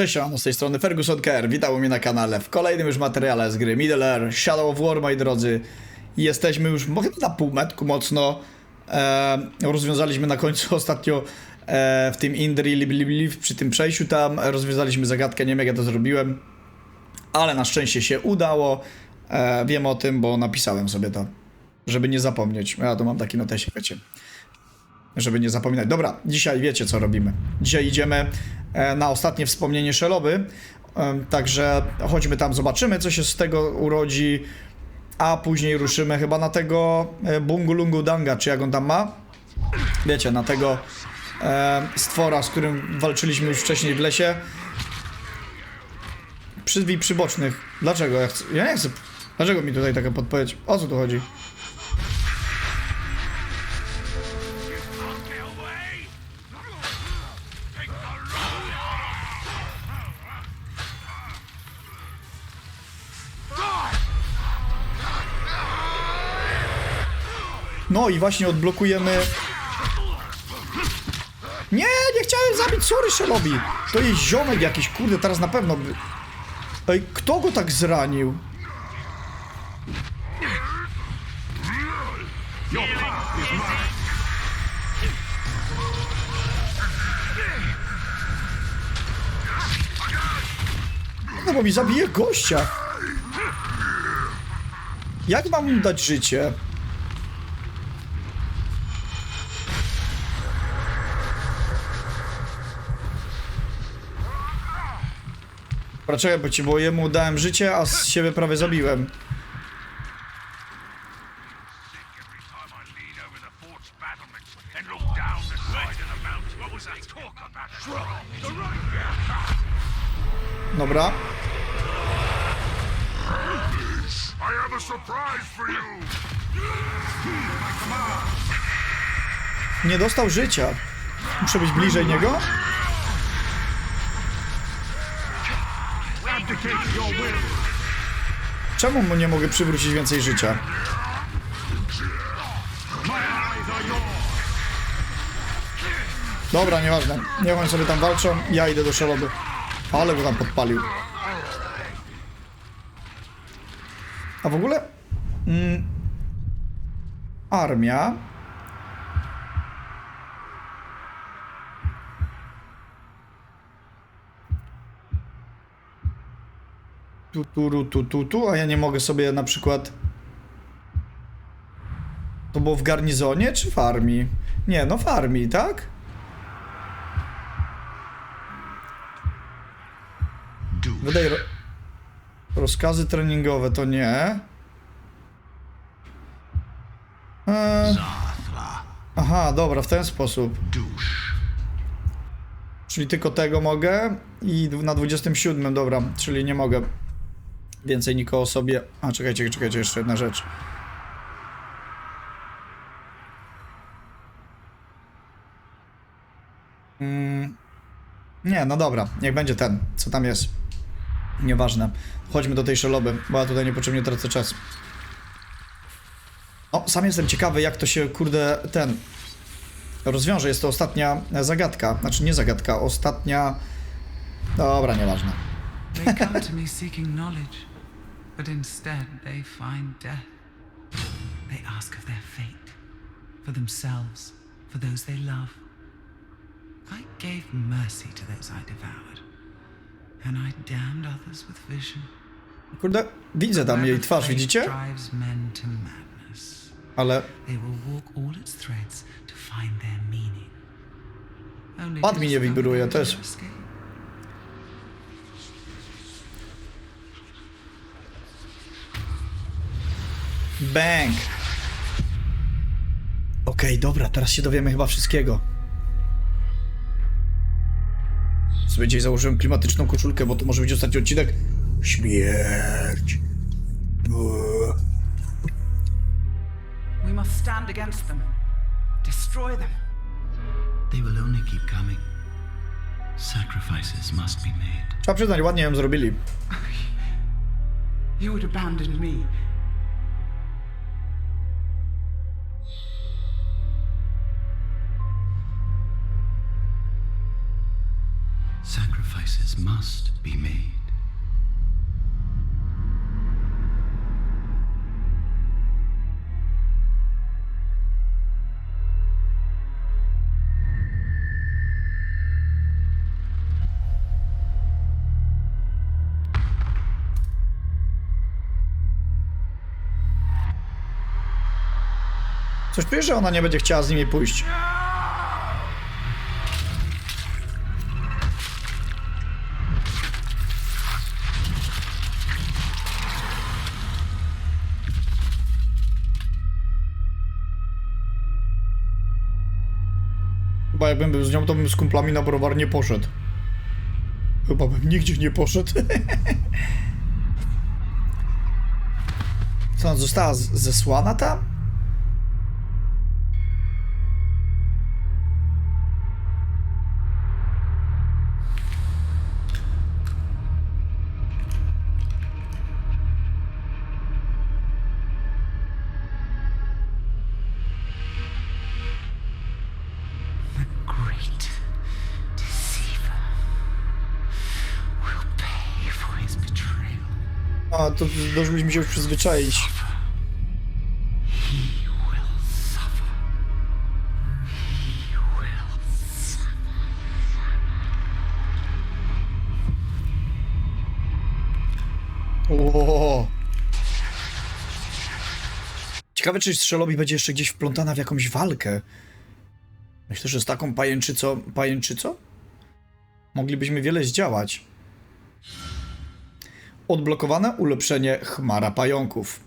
Cześć, no z tej strony Ferguson KR, witam mnie na kanale w kolejnym już materiale z gry Middle Earth, Shadow of War, moi drodzy. Jesteśmy już chyba na półmetku mocno. E, rozwiązaliśmy na końcu ostatnio e, w tym Indri przy tym przejściu tam, rozwiązaliśmy zagadkę, nie wiem jak ja to zrobiłem, ale na szczęście się udało. E, wiem o tym, bo napisałem sobie to, żeby nie zapomnieć. Ja tu mam taki notesik, wiecie żeby nie zapominać. Dobra, dzisiaj wiecie co robimy. Dzisiaj idziemy e, na ostatnie wspomnienie Szeloby, Em, także chodźmy tam, zobaczymy co się z tego urodzi, a później ruszymy chyba na tego e, Bungu Lungu Danga, czy jak on tam ma? Wiecie, na tego e, stwora, z którym walczyliśmy już wcześniej w lesie. Przy drzwi przybocznych. Dlaczego? Ja, chcę, ja nie chcę. Dlaczego mi tutaj taka podpowiedź? O co tu chodzi? No i właśnie odblokujemy... Nie, nie chciałem zabić, sorry Shelby. To jest ziomek jakiś, kurde, teraz na pewno... by- Ej, kto go tak zranił? No bo mi zabije gościa. Jak mam mu dać życie? Poczekaj, bo ci, bo jemu dałem życie, a z siebie prawie zabiłem. Dobra. Nie dostał życia. Muszę być bliżej niego? Czemu mu nie mogę przywrócić więcej życia? Dobra, nieważne. Niech oni sobie tam walczą, ja idę do szaloby. Ale go tam podpalił. A w ogóle... Mm, armia... Tu, tu, tu, tu, tu, a ja nie mogę sobie na przykład... To było w garnizonie czy w armii? Nie, no w armii, tak? Wydaj ro rozkazy treningowe, to nie. Eee, aha, dobra, w ten sposób. Czyli tylko tego mogę i na 27, dobra, czyli nie mogę więcej nikogo sobie... A, czekajcie, czekajcie, jeszcze jedna rzecz. Mm, nie, no dobra, niech będzie ten, co tam jest. Nieważne. Chodźmy do tej szeloby, bo ja tutaj niepotrzebnie tracę czas. O, sam jestem ciekawy, jak to się, kurde, ten rozwiąże. Jest to ostatnia zagadka. Znaczy, nie zagadka, ostatnia... Dobra, nieważne. They come to me seeking knowledge, but instead they find death. They ask of their fate, for themselves, for those they love. I gave mercy to those I devoured, and I damned others with vision. Kurde, widzę tam jej twarz, widzicie? Ale Pad mi nie wibruje, też. Bang! Okej, dobra, teraz się dowiemy chyba wszystkiego. Sobie dzisiaj założyłem klimatyczną koszulkę, bo to może być ostatni odcinek. Śmierć. Uuu. We must stand against them. Destroy them. They will only keep coming. Sacrifices must be made. Trzeba przyznać, ładnie ją zrobili. You would abandon me. Made. Coś czuję, że ona nie będzie chciała z nimi pójść. Chyba jakbym z nią, to bym z kumplami na browar nie poszedł. Chyba bym nigdzie nie poszedł. Co, ona została zesłana tam? A, to zdążyliśmy się już przyzwyczaić. Ciekawe, czy strzelowi będzie jeszcze gdzieś wplątana w jakąś walkę. Myślę, że z taką pajęczycą, pajęczycą moglibyśmy wiele zdziałać. Odblokowane ulepszenie chmara pająków.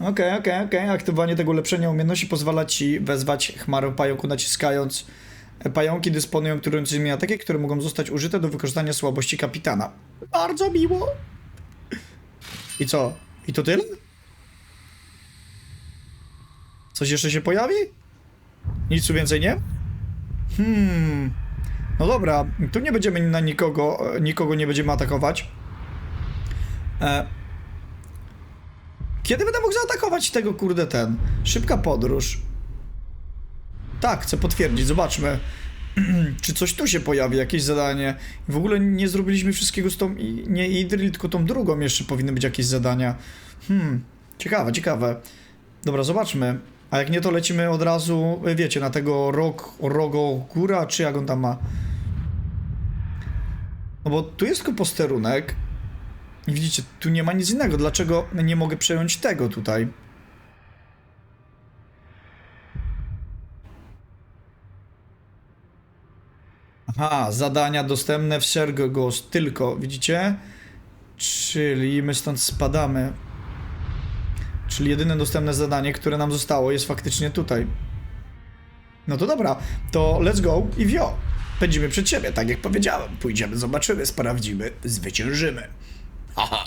Okej, okej, okej. Aktywowanie tego ulepszenia umiejętności pozwala ci wezwać chmarę pająku naciskając. Pająki dysponują kierującymi ataki, które mogą zostać użyte do wykorzystania słabości kapitana. Bardzo miło. I co? I to tyle? Coś jeszcze się pojawi? Nic więcej nie? Hmm. No dobra, tu nie będziemy na nikogo, nikogo nie będziemy atakować. E... Kiedy będę mógł zaatakować tego kurde ten? Szybka podróż. Tak, chcę potwierdzić, zobaczmy. Czy coś tu się pojawi, jakieś zadanie? W ogóle nie zrobiliśmy wszystkiego z tą, nie Idril, tylko tą drugą jeszcze powinny być jakieś zadania. Hmm, ciekawe, ciekawe. Dobra, zobaczmy. A jak nie, to lecimy od razu, y, wiecie, na tego rogo góra, czy jak on tam ma? No bo tu jest tylko posterunek. Widzicie, tu nie ma nic innego. Dlaczego nie mogę przejąć tego tutaj? Aha, zadania dostępne w Sergogos tylko, widzicie? Czyli my stąd spadamy. Czyli jedyne dostępne zadanie, które nam zostało, jest faktycznie tutaj. No to dobra, to let's go i wio. Pędzimy przed siebie, tak jak powiedziałem. Pójdziemy, zobaczymy, sprawdzimy, zwyciężymy. Haha.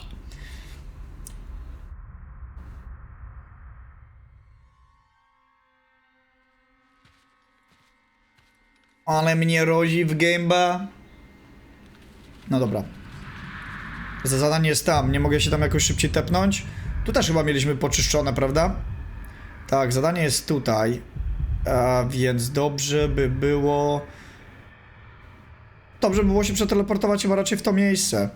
Ale mnie rodzi w gęba. No dobra. Za zadanie jest tam. Nie mogę się tam jakoś szybciej tepnąć. Tu też chyba mieliśmy poczyszczone, prawda? Tak, zadanie jest tutaj. A więc dobrze by było. Dobrze by było się przeteleportować chyba raczej w to miejsce.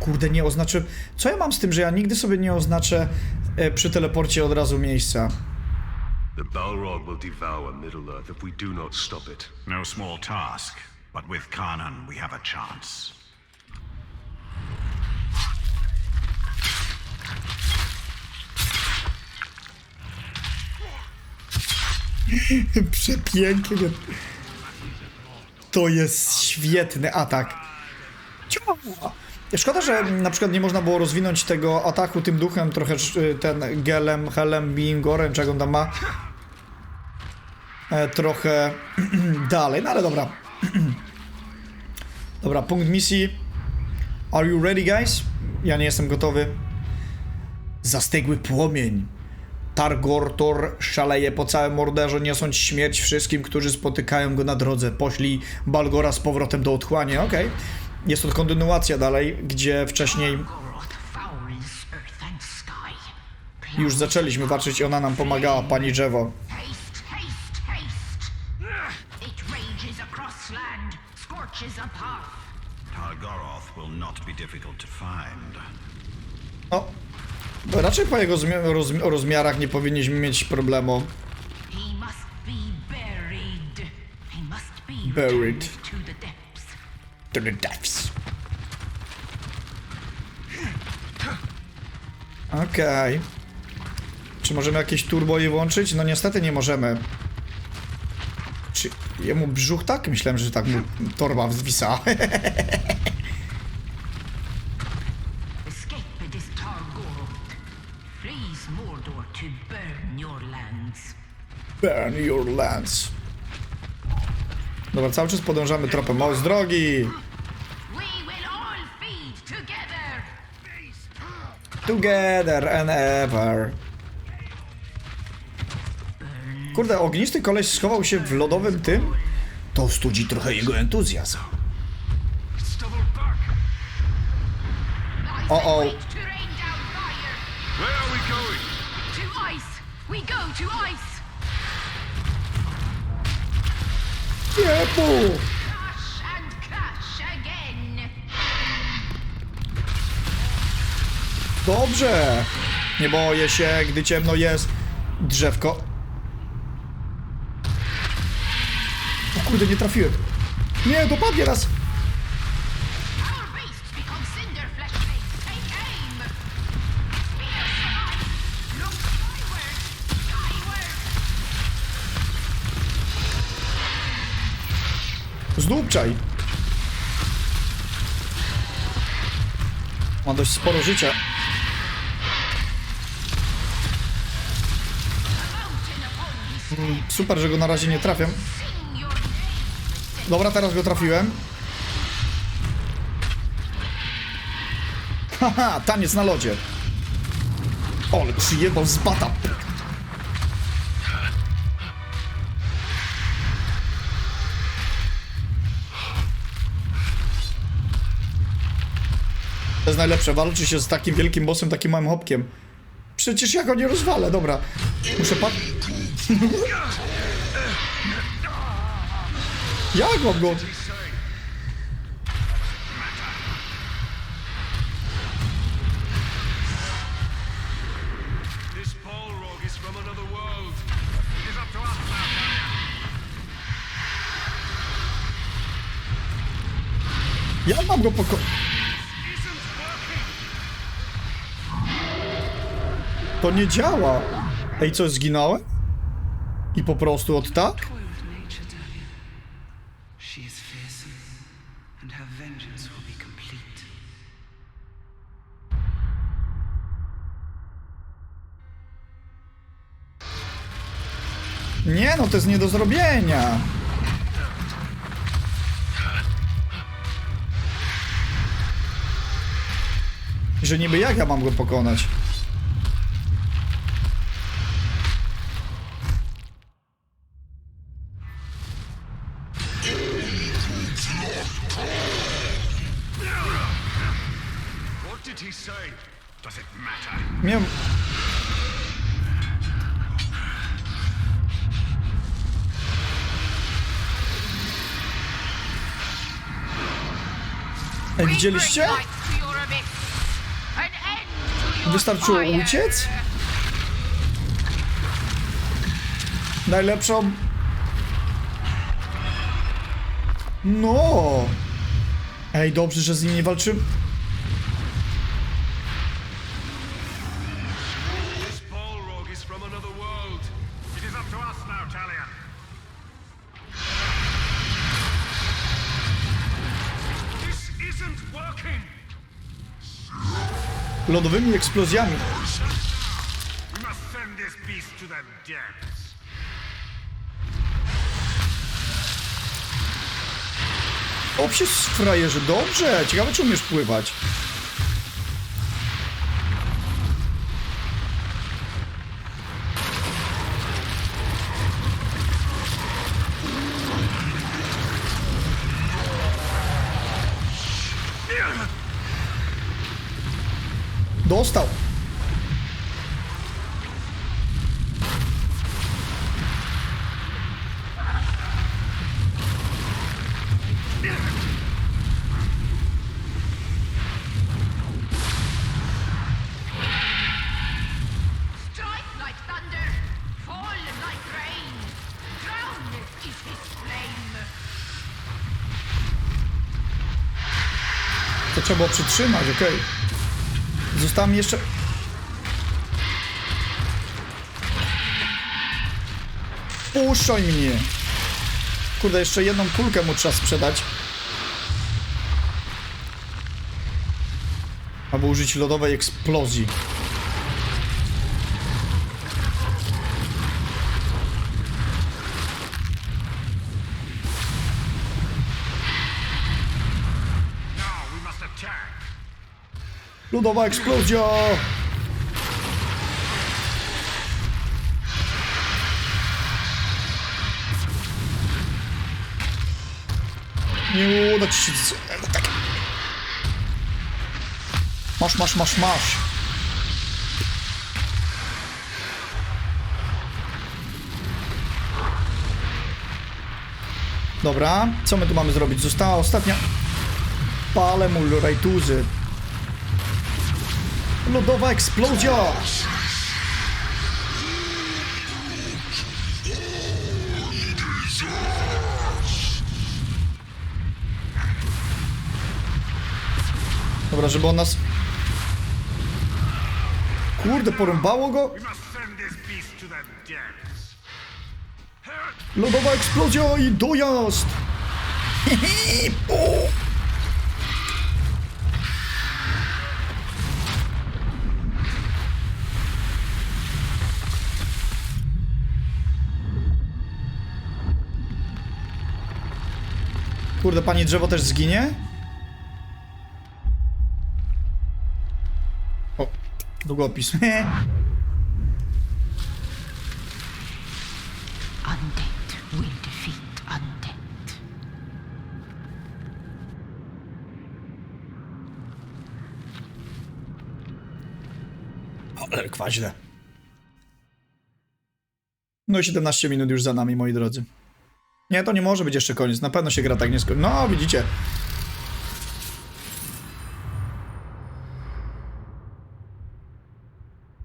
Kurde, nie oznaczę. Co ja mam z tym, że ja nigdy sobie nie oznaczę e, przy teleporcie od razu miejsca? The Balrog will devour Middle-earth if we do not stop it. No small task, but with Kanan we have a chance. Przepięknie. To jest świetny atak. Ciała. Szkoda, że na przykład nie można było rozwinąć tego ataku tym duchem trochę y, ten gelem, helem, bingorem, czego on tam ma. E, trochę dalej, no ale dobra. dobra, punkt misji. Are you ready, guys? Ja nie jestem gotowy. Zastygły płomień. Targortor szaleje po całym morderze, niosąc śmierć wszystkim, którzy spotykają go na drodze. Poślij Balgora z powrotem do otchłani. Okej. Jest to kontynuacja dalej, gdzie wcześniej już zaczęliśmy walczyć i ona nam pomagała, pani drzewo. No, bo raczej po jego zmia- rozmi- rozmiarach nie powinniśmy mieć problemu. Buried. To the depths. Okej. Czy możemy jakieś turbo je włączyć? No niestety nie możemy. Czy jemu brzuch tak? Myślałem, że tak mu torba zwisa. Escape this Targoroth. Freeze Mordor to burn your lands. Burn your lands. Dobra, cały czas podążamy tropem. O, z drogi! Together and ever. Kurde, ognisty koleś schował się w lodowym tym? To studzi trochę jego entuzjazm. Stumbled back. I Uh-oh. Dobrze! Nie boję się, gdy ciemno jest. Drzewko. O kurde, nie trafiłem. Nie, dopadnie. Skyward. Zdupczaj! Ma dość sporo życia. Super, że go na razie nie name. Dobra, teraz go trafiłem. Haha, taniec na lodzie. Ale przyjebał z bata. To jest najlepsze, walczy się z takim wielkim bossem, takim małym hopkiem. Przecież ja go nie rozwalę, dobra. Muszę pa... Jak mam go? Jak mam go poko... To nie działa. Ej, co, zginąłem? I po prostu od tak? Nie, no to jest nie do zrobienia. Że niby jak ja mam go pokonać? Your Wystarczyło uciec? Najlepszą... No! Ej, dobrze, że z nim nie walczymy. The depths. O, się frajerze, dobrze! Ciekawe, czy umiesz pływać. Trzeba było przytrzymać, okej. Została mi jeszcze... Puszczaj mnie! Kurde, jeszcze jedną kulkę mu trzeba sprzedać. Albo użyć lodowej eksplozji. Lodowa eksplozja! Nie uda ci się... tak. Masz, masz, masz, masz. Dobra, co my tu mamy zrobić? Została ostatnia... Palę mu rajtuzy. Lodowa eksplozja! Dobra, żeby on nas... Kurde, porąbało go? Lodowa eksplozja i dojazd! Hehe, Kurde, pani drzewo też zginie? O, długopis. Kwaźle. No i 17 minut już za nami, moi drodzy. Nie, to nie może być jeszcze koniec. Na pewno się gra tak nie skończy. No, widzicie.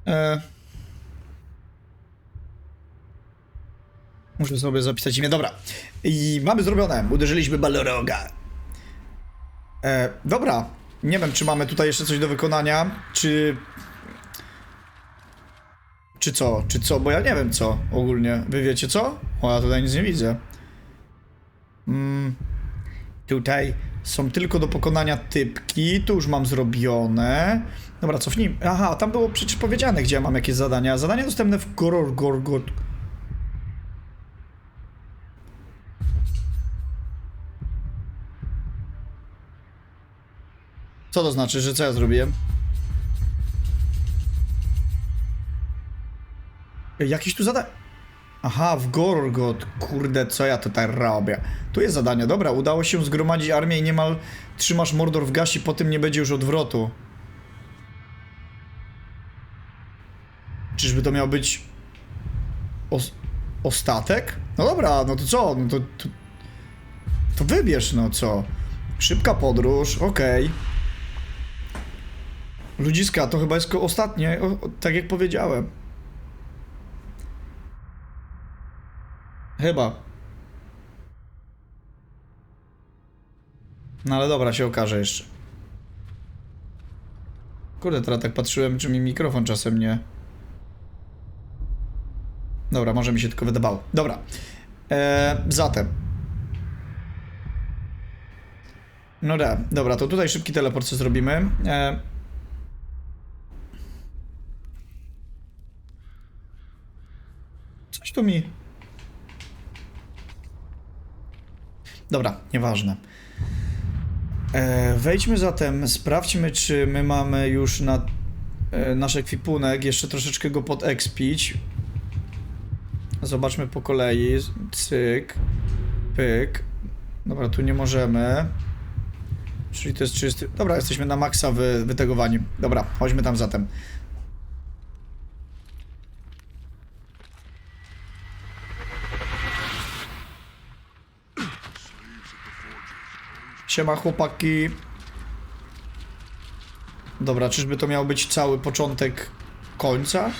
E... Muszę sobie zapisać imię. Dobra. I mamy zrobione. Uderzyliśmy Balroga. E, dobra. Nie wiem, czy mamy tutaj jeszcze coś do wykonania, czy czy co? Czy co? Bo ja nie wiem co ogólnie. Wy wiecie co? O, ja tutaj nic nie widzę. Mm, tutaj są tylko do pokonania typki. Tu już mam zrobione. Dobra, cofnijmy. Aha, tam było przecież powiedziane, gdzie ja mam jakieś zadania. Zadania dostępne w Goror Gorgot. Co to znaczy, że co ja zrobiłem? Jakiś tu zadanie. Aha, w Gorgot. Kurde, co ja tutaj robię? Tu jest zadanie. Dobra, udało się zgromadzić armię i niemal trzymasz Mordor w gazi, po tym nie będzie już odwrotu. Czyżby to miał być... Os... Ostatek? No dobra, no to co? No to... To, to wybierz, no co? Szybka podróż, okej. Ludziska, to chyba jest ostatnie, o, o, tak jak powiedziałem. Chyba. No ale dobra, się okaże jeszcze. Kurde, teraz tak patrzyłem, czy mi mikrofon czasem nie... Dobra, może mi się tylko wydawało. Dobra. Eee, zatem. No da, dobra, to tutaj szybki teleport sobie zrobimy. Eee, coś tu mi... Dobra, nieważne. E, wejdźmy zatem, sprawdźmy, czy my mamy już na e, nasz ekwipunek, jeszcze troszeczkę go podekspić. Zobaczmy po kolei. Cyk, pyk. Dobra, tu nie możemy. Czyli to jest 30. Dobra, jesteśmy na maksa wy, wytegowani. Dobra, chodźmy tam zatem. Siema chłopaki. Dobra, czyżby to miał być cały początek końca?